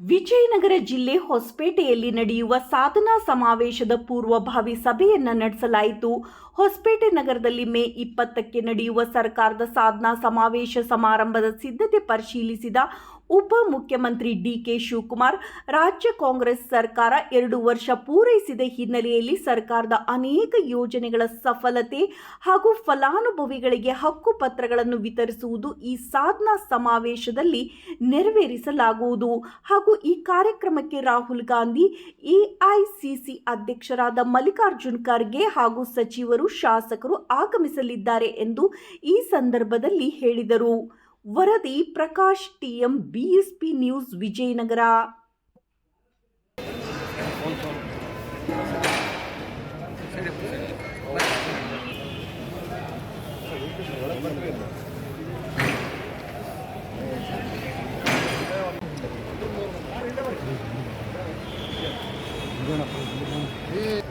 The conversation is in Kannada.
ವಿಜಯನಗರ ಜಿಲ್ಲೆ ಹೊಸಪೇಟೆಯಲ್ಲಿ ನಡೆಯುವ ಸಾಧನಾ ಸಮಾವೇಶದ ಪೂರ್ವಭಾವಿ ಸಭೆಯನ್ನು ನಡೆಸಲಾಯಿತು. ಹೊಸಪೇಟೆ ನಗರದಲ್ಲಿ ಮೇ ಇಪ್ಪತ್ತಕ್ಕೆ ನಡೆಯುವ ಸರ್ಕಾರದ ಸಾಧನಾ ಸಮಾವೇಶ ಸಮಾರಂಭದ ಸಿದ್ಧತೆ ಪರಿಶೀಲಿಸಿದ ಉಪ ಮುಖ್ಯಮಂತ್ರಿ ಡಿಕೆ ಶಿವಕುಮಾರ್, ರಾಜ್ಯ ಕಾಂಗ್ರೆಸ್ ಸರ್ಕಾರ ಎರಡು ವರ್ಷ ಪೂರೈಸಿದ ಹಿನ್ನೆಲೆಯಲ್ಲಿ ಸರ್ಕಾರದ ಅನೇಕ ಯೋಜನೆಗಳ ಸಫಲತೆ ಹಾಗೂ ಫಲಾನುಭವಿಗಳಿಗೆ ಹಕ್ಕುಪತ್ರಗಳನ್ನು ವಿತರಿಸುವುದು ಈ ಸಾಧನಾ ಸಮಾವೇಶದಲ್ಲಿ ನೆರವೇರಿಸಲಾಗುವುದು. ಹಾಗೂ ಈ ಕಾರ್ಯಕ್ರಮಕ್ಕೆ ರಾಹುಲ್ ಗಾಂಧಿ, ಎಐಸಿಸಿ ಅಧ್ಯಕ್ಷರಾದ ಮಲ್ಲಿಕಾರ್ಜುನ್ ಖರ್ಗೆ ಹಾಗೂ ಸಚಿವರು ಶಾಸಕರು ಆಗಮಿಸಲಿದ್ದಾರೆ ಎಂದು ಈ ಸಂದರ್ಭದಲ್ಲಿ ಹೇಳಿದರು. ವರದಿ Prakash, TM BSP news Vijayanagara. देना पड़ेगा